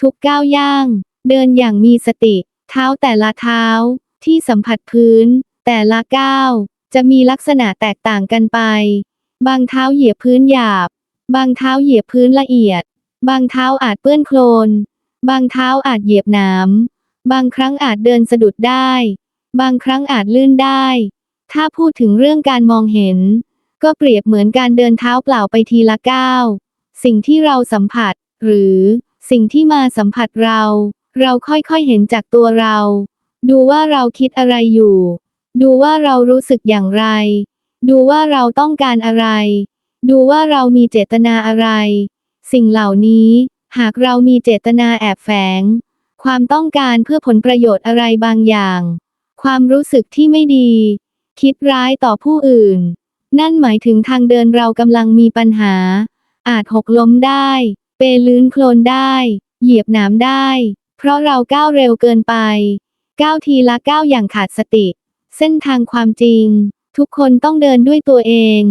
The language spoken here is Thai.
ทุกก้าวย่าง เดินอย่างมีสติ เท้าแต่ละเท้า ที่สัมผัสพื้น แต่ละก้าว จะมีลักษณะแตกต่างกันไป บางเท้าเหยียบพื้นหยาบ บางเท้าเหยียบพื้นละเอียด บางเท้าอาจเปื้อนโคลน บางเท้าอาจเหยียบนามบางครั้งอาจเดินสะดุดได้ บางครั้งอาจลื่นได้ ถ้าพูดถึงเรื่องการมองเห็น ก็เปรียบเหมือนการเดินเท้าเปล่าไปทีละก้าว สิ่งที่เราสัมผัส หรือ สิ่งที่มาสัมผัสเรา เราค่อยๆเห็นจากตัวเรา ดูว่าเราคิดอะไรอยู่ ดูว่าเรารู้สึกอย่างไร ดูว่าเราต้องการอะไร ดูว่าเรามีเจตนาอะไร สิ่งเหล่านี้ หากเรามีเจตนาแอบแฝง ความต้องการเพื่อผลประโยชน์อะไรบางอย่าง ความรู้สึกที่ไม่ดี คิดร้ายต่อผู้อื่น นั่นหมายถึงทางเดินเรากำลังมีปัญหา อาจหกล้มได้ เปลื้นโคลนได้ เหยียบหนามได้ เพราะเราก้าวเร็วเกินไป ก้าวทีละก้าวอย่างขาดสติ เส้นทางความจริง ทุกคนต้องเดินด้วยตัวเอง